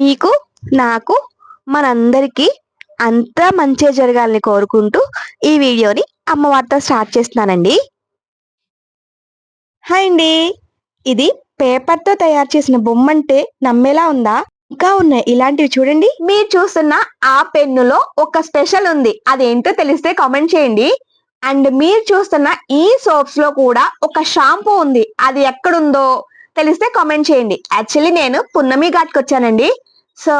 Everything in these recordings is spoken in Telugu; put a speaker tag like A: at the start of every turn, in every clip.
A: నీకు నాకు మనందరికీ అంతా మంచిగా జరగాలని కోరుకుంటూ ఈ వీడియోని అమ్మవారితో స్టార్ట్ చేస్తున్నానండి. హాయ్ అండి. ఇది పేపర్తో తయారు చేసిన బొమ్మ అంటే నమ్మేలా ఉందా? ఇంకా ఉన్నాయి. ఇలాంటివి చూడండి. మీరు చూస్తున్న ఆ పెన్నులో ఒక స్పెషల్ ఉంది. అదేంటో తెలిస్తే కామెంట్ చేయండి. అండ్ మీరు చూస్తున్న ఈ సోప్స్లో కూడా ఒక షాంపూ ఉంది. అది ఎక్కడుందో తెలిస్తే కామెంట్ చేయండి. యాక్చువల్లీ నేను పున్నమి ఘాట్కి వచ్చానండి. సో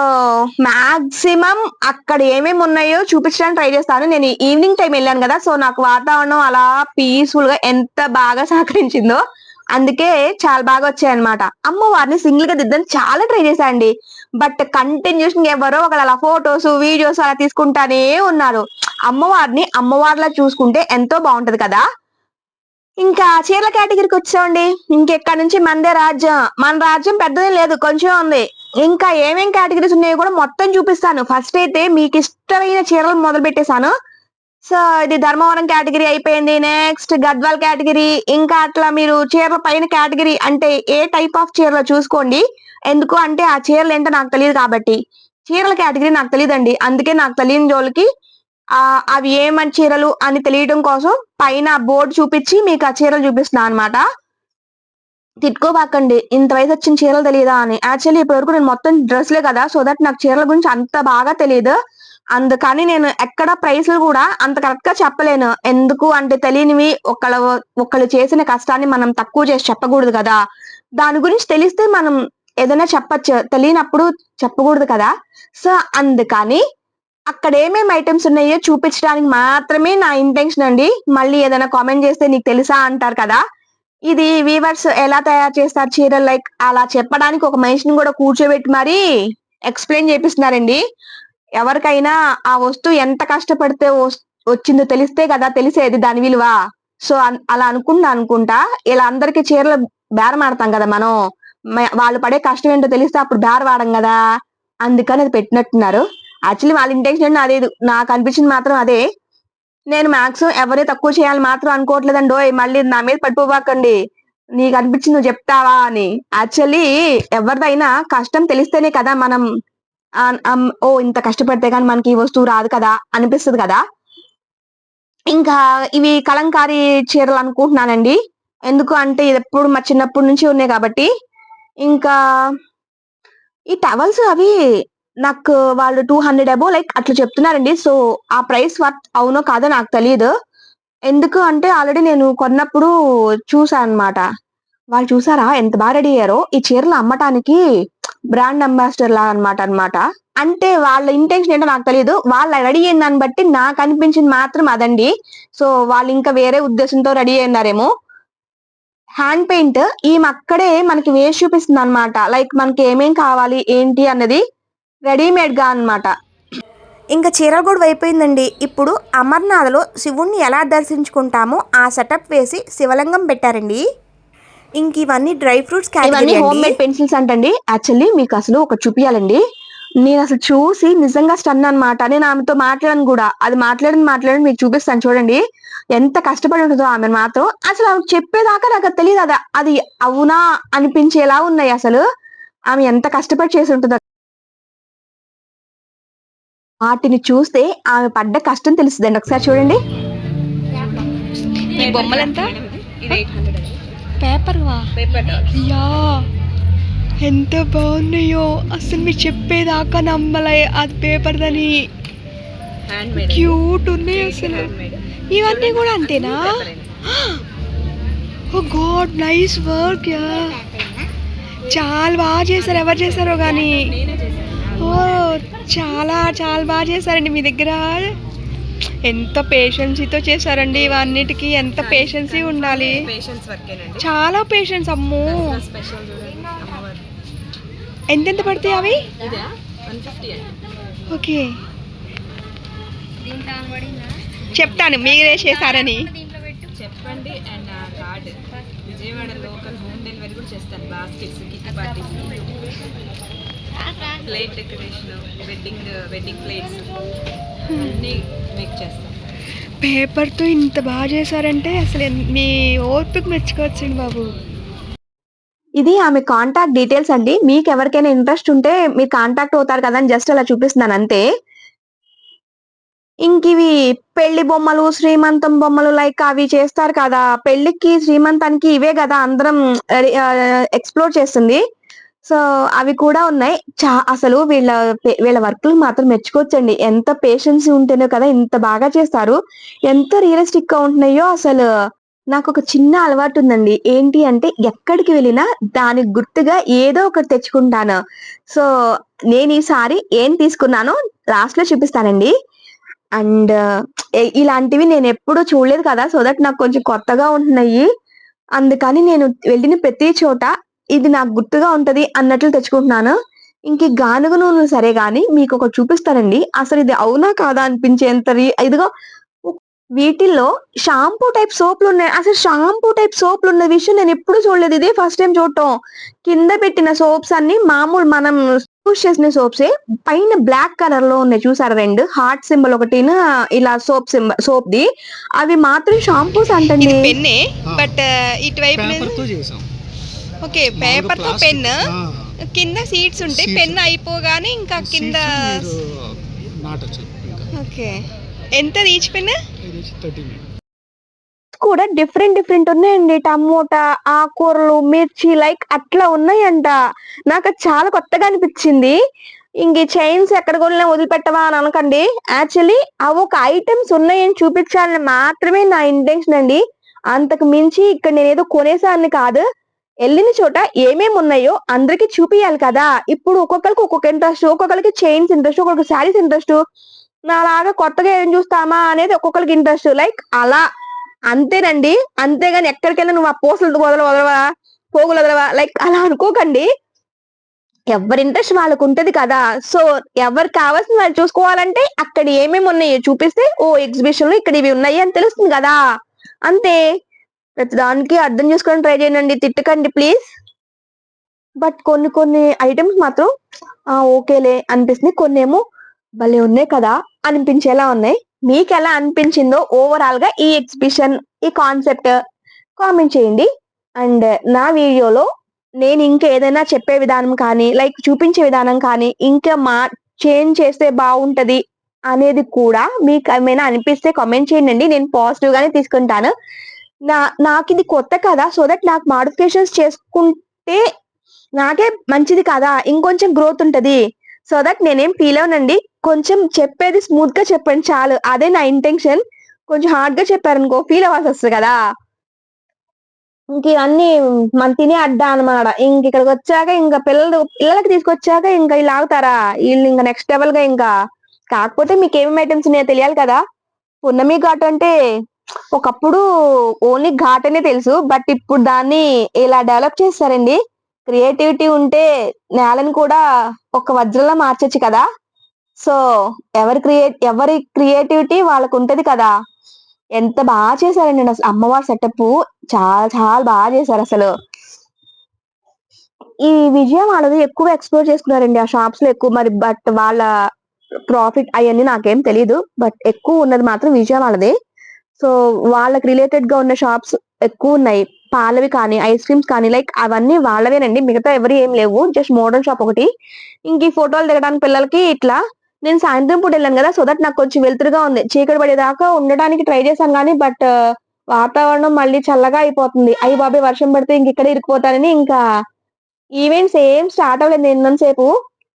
A: మాక్సిమం అక్కడ ఏమేమి ఉన్నాయో చూపించడానికి ట్రై చేస్తాను. నేను ఈవినింగ్ టైం వెళ్ళాను కదా సో నాకు వాతావరణం అలా పీస్ఫుల్గా ఎంత బాగా సహకరించిందో అందుకే చాలా బాగా వచ్చాయన్నమాట. అమ్మవారిని సింగిల్గా దిద్దని చాలా ట్రై చేశాండి. బట్ కంటిన్యూషన్ ఎవరో ఒకరు అలా ఫొటోస్ వీడియోస్ అలా తీసుకుంటానే ఉన్నారు. అమ్మవారిని అమ్మవారిలా చూసుకుంటే ఎంతో బాగుంటది కదా. ఇంకా చీరల కేటగిరీకి వచ్చామండి. ఇంకెక్కడి నుంచి? మనదే రాజ్యం. మన రాజ్యం పెద్దదే లేదు కొంచెం ఉంది. ఇంకా ఏమేం కేటగిరీస్ ఉన్నాయో కూడా మొత్తం చూపిస్తాను. ఫస్ట్ అయితే మీకు ఇష్టమైన చీరలు మొదలు పెట్టేశాను. సో ఇది ధర్మవరం కేటగిరీ అయిపోయింది. నెక్స్ట్ గద్వాల్ కేటగిరీ ఇంకా అట్లా మీరు చీరల పైన కేటగిరీ అంటే ఏ టైప్ ఆఫ్ చీరలో చూసుకోండి. ఎందుకు అంటే ఆ చీరలు ఏంటో నాకు తెలియదు కాబట్టి. చీరల కేటగిరీ నాకు తెలియదండి. అందుకే నాకు తెలియని జోలికి అవి ఏమని చీరలు అని తెలియడం కోసం పైన బోర్డు చూపించి మీకు ఆ చీరలు చూపిస్తున్నాను అనమాట తిట్టుకోబాకండి. ఇంత వయసు వచ్చిన చీరలు తెలియదా అని. యాక్చువల్లీ ఇప్పటి వరకు నేను మొత్తం డ్రెస్లే కదా సో దట్ నాకు చీరల గురించి అంత బాగా తెలియదు అందుకని నేను ఎక్కడ ప్రైస్లు కూడా అంత కరెక్ట్గా చెప్పలేను. ఎందుకు అంటే తెలియనివి ఒకళ్ళ ఒకళ్ళు చేసిన కష్టాన్ని మనం తక్కువ చేసి చెప్పకూడదు కదా. దాని గురించి తెలిస్తే మనం ఏదైనా చెప్పచ్చు. తెలియనప్పుడు చెప్పకూడదు కదా. సో అందుకని అక్కడ ఏమేమి ఐటమ్స్ ఉన్నాయో చూపించడానికి మాత్రమే నా ఇంటెన్షన్ అండి. మళ్ళీ ఏదైనా కామెంట్ చేస్తే నీకు తెలుసా అంటారు కదా. ఇది వీవర్స్ ఎలా తయారు చేస్తారు చీరలు? లైక్ అలా చెప్పడానికి ఒక మనిషిని కూడా కూర్చోబెట్టి మరీ ఎక్స్ప్లెయిన్ చేపిస్తున్నారండి. ఎవరికైనా ఆ వస్తువు ఎంత కష్టపడితే వస్- వచ్చిందో తెలిస్తే కదా తెలిసేది దాని విలువ. సో అలా అనుకుంటా అనుకుంటా ఇలా అందరికి చీరలు బేరం ఆడతాం కదా మనం. వాళ్ళు పడే కష్టం ఏంటో తెలిస్తే అప్పుడు బేరం ఆడం కదా. అందుకని అది పెట్టినట్టున్నారు. యాక్చువల్లీ వాళ్ళ ఇంటెన్షన్ అదే నాకు అనిపించింది మాత్రం అదే. నేను మాక్సిమం ఎవరే తక్కువ చేయాలని మాత్రం అనుకోవట్లేదండి. ఓయ్ మళ్ళీ నా మీద పడిపోబాకండి. నీకు అనిపించింది నువ్వు చెప్తావా అని. యాక్చువల్లీ ఎవరిదైనా కష్టం తెలిస్తేనే కదా మనం అమ్, ఓ ఇంత కష్టపడితే కానీ మనకి ఈ వస్తువు రాదు కదా అనిపిస్తుంది కదా. ఇంకా ఇవి కలంకారీ చీరలు అనుకుంటున్నానండి. ఎందుకు అంటే ఇది ఎప్పుడు మా చిన్నప్పటి నుంచి ఉన్నాయి కాబట్టి. ఇంకా ఈ టవల్స్ అవి నాకు వాళ్ళు టూ హండ్రెడ్ అబో లైక్ అట్లా చెప్తున్నారండి. సో ఆ ప్రైస్ వర్త్ అవునో కాదో నాకు తెలియదు ఎందుకు అంటే ఆల్రెడీ నేను కొన్నప్పుడు చూసాను అన్నమాట వాళ్ళు చూసారా? ఎంత బాగా రెడీ అయ్యారో? ఈ చీరలు అమ్మటానికి బ్రాండ్ అంబాసిడర్ లా అన్నమాట అన్నమాట. అంటే వాళ్ళ ఇంటెన్షన్ ఏంటో నాకు తెలియదు వాళ్ళ రెడీ అయిన దాన్ని బట్టి నాకు అనిపించింది మాత్రం అదండి. సో వాళ్ళు ఇంకా వేరే ఉద్దేశంతో రెడీ అయినారేమో హ్యాండ్ పెయింట్ ఈమె అక్కడే మనకి వేసి చూపిస్తుంది అనమాట లైక్ మనకి ఏమేం కావాలి ఏంటి అన్నది రెడీమేడ్గా అన్నమాట. ఇంకా చీరలు కూడా అయిపోయిందండి. ఇప్పుడు అమర్నాథ్లో శివుణ్ణి ఎలా దర్శించుకుంటామో ఆ సెటప్ వేసి శివలింగం పెట్టారండి. ఇంక ఇవన్నీ డ్రై ఫ్రూట్స్ ఇవన్నీ హోమ్ మేడ్ పెన్సిల్స్ అంటండి. యాక్చువల్లీ మీకు అసలు ఒక చూపించాలండి నేను అసలు చూసి నిజంగా స్టన్ అన్నమాట. నేను ఆమెతో మాట్లాడాను కూడా. అది మాట్లాడింది మాట్లాడి మీకు చూపిస్తాను చూడండి. ఎంత కష్టపడి ఉంటుందో ఆమె మాత్రం. అసలు ఆమె చెప్పేదాకా నాకు తెలియదు అది అది అవునా అనిపించేలా ఉన్నాయి అసలు. ఆమె ఎంత కష్టపడి చేసి ఉంటుందో వాటిని చూస్తే ఆమె పడ్డ కష్టం తెలుస్తుందండి. ఒకసారి చూడండి.
B: పేపర్ వా
C: పేపర్.
B: యా. ఎంత బాగున్నాయో. అసలు మీరు చెప్పేదాకా నమ్మలే అది పేపర్ దని
C: హ్యాండ్ మేడ్
B: క్యూట్ ఉన్నాయి అసలు. ఇవన్నీ కూడా అంతేనా? Oh God nice work yeah. చాలా బాగా చేశారు. ఎవరు చేశారో కానీ చాలా చాలా బాగా చేశారండి మీ దగ్గర. ఎంత పేషెన్సీతో చేశారండి ఇవన్నిటికీ ఎంత పేషెన్సీ ఉండాలి. చాలా పేషెన్స్ అమ్మో. ఎంతెంత పడతాయి అవి? ఓకే. చెప్తాను మీరే చేశారని.
C: చెప్పండి అండ్ ఆ card. Vijayawada local home delivery కూడా చేస్తాను baskets kit parties plate decoration wedding wedding plates అన్నీ మేక్ చేస్తాం.
B: పేపర్తో ఇంత బాగా చేశారంటే అసలు మీ ఓర్పుకు మెచ్చుకోవచ్చండి బాబు.
A: ఇది ఆమె కాంటాక్ట్ డీటెయిల్స్ అండి. మీకు ఎవరికైనా ఇంట్రెస్ట్ ఉంటే మీరు కాంటాక్ట్ అవుతారు కదా అని జస్ట్ అలా చూపిస్తున్నాను అంతే. ఇంక ఇవి పెళ్ళి బొమ్మలు శ్రీమంతం బొమ్మలు లైక్ అవి చేస్తారు కదా. పెళ్ళికి శ్రీమంతానికి ఇవే కదా అందరం ఎక్స్ప్లోర్ చేస్తుంది. సో అవి కూడా ఉన్నాయి. చా అసలు వీళ్ళ వీళ్ళ వర్క్లు మాత్రం మెచ్చుకోవచ్చండి. ఎంత పేషెన్స్ ఉంటేనే కదా ఇంత బాగా చేస్తారు. ఎంత రియలిస్టిక్గా ఉంటున్నాయో అసలు నాకు ఒక చిన్న అలవాటు ఉందండి. ఏంటి అంటే ఎక్కడికి వెళ్ళినా దానికి గుర్తుగా ఏదో ఒకటి తెచ్చుకుంటాను. సో నేను ఈసారి ఏం తీసుకున్నానో లాస్ట్లో చూపిస్తానండి. అండ్ ఇలాంటివి నేను ఎప్పుడూ చూడలేదు కదా. సో దట్ నాకు కొంచెం కొత్తగా ఉంటున్నాయి. అందుకని నేను వెళ్ళిన ప్రతి చోట ఇది నాకు గుర్తుగా ఉంటది అన్నట్లు తెచ్చుకుంటున్నాను. ఇంక గానుగ నూనె సరే గాని మీకు ఒకటి చూపిస్తానండి. అసలు ఇది అవునా కాదా అనిపించేంత రి- ఇదిగో వీటిల్లో షాంపూ టైప్ సోపులు ఉన్నాయి అసలు షాంపూ టైప్ సోపులు ఉన్న విషయం నేను ఎప్పుడు చూడలేదు. ఇదే ఫస్ట్ టైం చూడటం. కింద పెట్టిన సోప్స్ అన్ని మామూలు మనం యూస్ చేసిన సోప్సే. పైన బ్లాక్ కలర్లో ఉన్నాయి చూసారా రెండు? హార్ట్ సింబల్ ఒకటి ఇలా సోప్ సింబల్ సోప్ ది అవి మాత్రం షాంపూస్
B: పెన్నే బట్ ఇటువైపు ఓకే పేపర్తో పెన్ కింద సీట్స్ ఉంటాయి. పెన్ అయిపోగానే ఇంకా కింద
D: నాటొచ్చు
B: ఓకే. ఎంత ఈచ్ పెన్?
A: కూడా డిఫరెంట్ డిఫరెంట్ ఉన్నాయండి. టమోటా ఆకూరలు మిర్చి లైక్ అట్లా ఉన్నాయంట. నాకు అది చాలా కొత్తగా అనిపించింది. ఇంక చైన్స్ ఎక్కడ కొన్నా వదిలిపెట్టవా అని అనకండి. యాక్చువల్లీ అవి ఒక ఐటమ్స్ ఉన్నాయని చూపించాలని మాత్రమే నా ఇంటెన్షన్ అండి. అంతకు మించి ఇక్కడ నేను ఏదో కొనేసాన్ని కాదు. వెళ్ళిన చోట ఏమేమి ఉన్నాయో అందరికి చూపియాలి కదా. ఇప్పుడు ఒక్కొక్కరికి ఒక్కొక్క ఇంట్రెస్ట్ ఒక్కొక్కరికి చైన్స్ ఇంట్రెస్ట్ ఒక్కొక్కరికి శారీస్ ఇంట్రెస్ట్ నాలాగా కొత్తగా ఏం చూస్తామా అనేది ఒక్కొక్కరికి ఇంట్రెస్ట్ లైక్ అలా. అంతేనండి. అంతేగాని ఎక్కడికైనా నువ్వు ఆ పూసలు వదల వదలవా పోగులు వదలవా? లైక్ అలా అనుకోకండి. ఎవరి ఇంట్రెస్ట్ వాళ్ళకు ఉంటది కదా. సో ఎవరు కావాల్సిన వాళ్ళు చూసుకోవాలంటే అక్కడ ఏమేమి ఉన్నాయో చూపిస్తే ఓ ఎగ్జిబిషన్లో ఇక్కడ ఇవి ఉన్నాయి అని తెలుస్తుంది కదా. అంతే. ప్రతి దానికి అర్థం చేసుకొని ట్రై చేయండి. తిట్టకండి ప్లీజ్. బట్ కొన్ని కొన్ని ఐటమ్స్ మాత్రం ఓకేలే అనిపిస్తుంది. కొన్ని ఏమో భలే ఉన్నాయి కదా అనిపించేలా ఉన్నాయి. మీకు ఎలా అనిపించిందో ఓవరాల్గా ఈ ఎగ్జిబిషన్ ఈ కాన్సెప్ట్ కామెంట్ చేయండి. అండ్ నా వీడియోలో నేను ఇంకా ఏదైనా చెప్పే విధానం కానీ లైక్ చూపించే విధానం కానీ ఇంకా మా చేంజ్ చేస్తే బాగుంటది అనేది కూడా మీకు ఏమైనా అనిపిస్తే కామెంట్ చేయండి. నేను పాజిటివ్ గానే తీసుకుంటాను. నా నాకు ఇది కొత్త కదా సో దట్ నాకు మాడిఫికేషన్స్ చేసుకుంటే నాకే మంచిది కదా ఇంకొంచెం గ్రోత్ ఉంటది. సో దట్ నేనేం ఫీల్ అవునండి కొంచెం చెప్పేది స్మూత్గా చెప్పండి చాలు. అదే నా ఇంటెన్షన్ కొంచెం హార్డ్గా చెప్పారనుకో ఫీల్ అవ్వాల్సి వస్తుంది కదా. ఇంక ఇవన్నీ మన తినే అడ్డా అనమాట ఇంక ఇక్కడికి వచ్చాక ఇంకా పిల్లలు పిల్లలకి తీసుకొచ్చాక ఇంకా ఇలా ఆగుతారా? వీళ్ళు ఇంకా నెక్స్ట్ లెవెల్గా ఇంకా. కాకపోతే మీకు ఏమేమి ఐటమ్స్ ఉన్నాయో తెలియాలి కదా. పున్నమి ఘాట్ అంటే ఒకప్పుడు ఓన్లీ ఘాట్ అనే తెలుసు బట్ ఇప్పుడు దాన్ని ఇలా డెవలప్ చేస్తారండి? క్రియేటివిటీ ఉంటే నేలని కూడా ఒక వజ్రంలా మార్చొచ్చు కదా? సో ఎవరి క్రియేట్ ఎవరి క్రియేటివిటీ వాళ్ళకు ఉంటది కదా? ఎంత బాగా చేశారండి అసలు అమ్మవారి సెటప్ చాలా చాలా బాగా చేశారు అసలు. ఈ విజయం వాళ్ళది ఎక్కువ ఎక్స్ప్లోర్ చేసుకున్నారండి ఆ షాప్స్లో ఎక్కువ మరి బట్ వాళ్ళ ప్రాఫిట్ అవన్నీ నాకేం తెలియదు బట్ ఎక్కువ ఉన్నది మాత్రం విజయం వాళ్ళది. సో వాళ్ళకి రిలేటెడ్గా ఉన్న షాప్స్ ఎక్కువ ఉన్నాయి. పాలవి కానీ ఐస్ క్రీమ్స్ కానీ లైక్ అవన్నీ వాళ్ళవేనండి. మిగతా ఎవరు ఏం లేవు. జస్ట్ మోడర్న్ షాప్ ఒకటి. ఇంక ఈ ఫోటోలు దిగడానికి పిల్లలకి ఇట్లా నేను సాయంత్రం పూట వెళ్ళాను కదా సో దట్ నాకు కొంచెం వెలుతురుగా ఉంది. చీకటి పడేదాకా ఉండడానికి ట్రై చేశాను కానీ బట్ uh, వాతావరణం మళ్ళీ చల్లగా అయిపోతుంది. అయ్యి బాబాయ్ వర్షం పడితే ఇంక ఇక్కడ ఇరుక్కుపోతానని ఇంకా ఈవెంట్స్ ఏం స్టార్ట్ అవ్వలేదు. నిన్నసేపు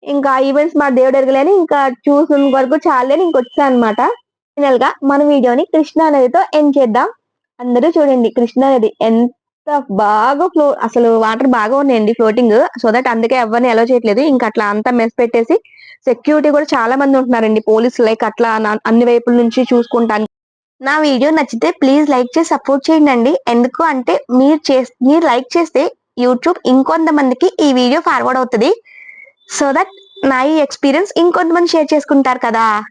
A: ఇంకా ఈవెంట్స్ మా దేవుడు ఎరగలేని ఇంకా చూసిన వరకు చాలేని ఇంకొచ్చాను అనమాట ఫైనల్గా మన వీడియోని కృష్ణా నదితో ఎండ్ చేద్దాం. అందరూ చూడండి కృష్ణా నది ఎంత బాగా ఫ్లో అసలు వాటర్ బాగా ఉన్నాయండి ఫ్లోటింగ్ సో దట్ అందుకే ఎవరిని అలో చేయట్లేదు. ఇంకా అట్లా అంతా మెస్ పెట్టేసి సెక్యూరిటీ కూడా చాలా మంది ఉంటున్నారండి. పోలీసులు లైక్ అట్లా నా- అన్ని వైపుల నుంచి చూసుకుంటాను నా వీడియో నచ్చితే ప్లీజ్ లైక్ చేసి సపోర్ట్ చేయండి ఎందుకు అంటే మీరు చే మీరు లైక్ చేస్తే యూట్యూబ్ ఇంకొంతమందికి ఈ వీడియో ఫార్వర్డ్ అవుతుంది. సో దట్ నా ఈ ఎక్స్పీరియన్స్ ఇంకొంతమంది షేర్ చేసుకుంటారు కదా.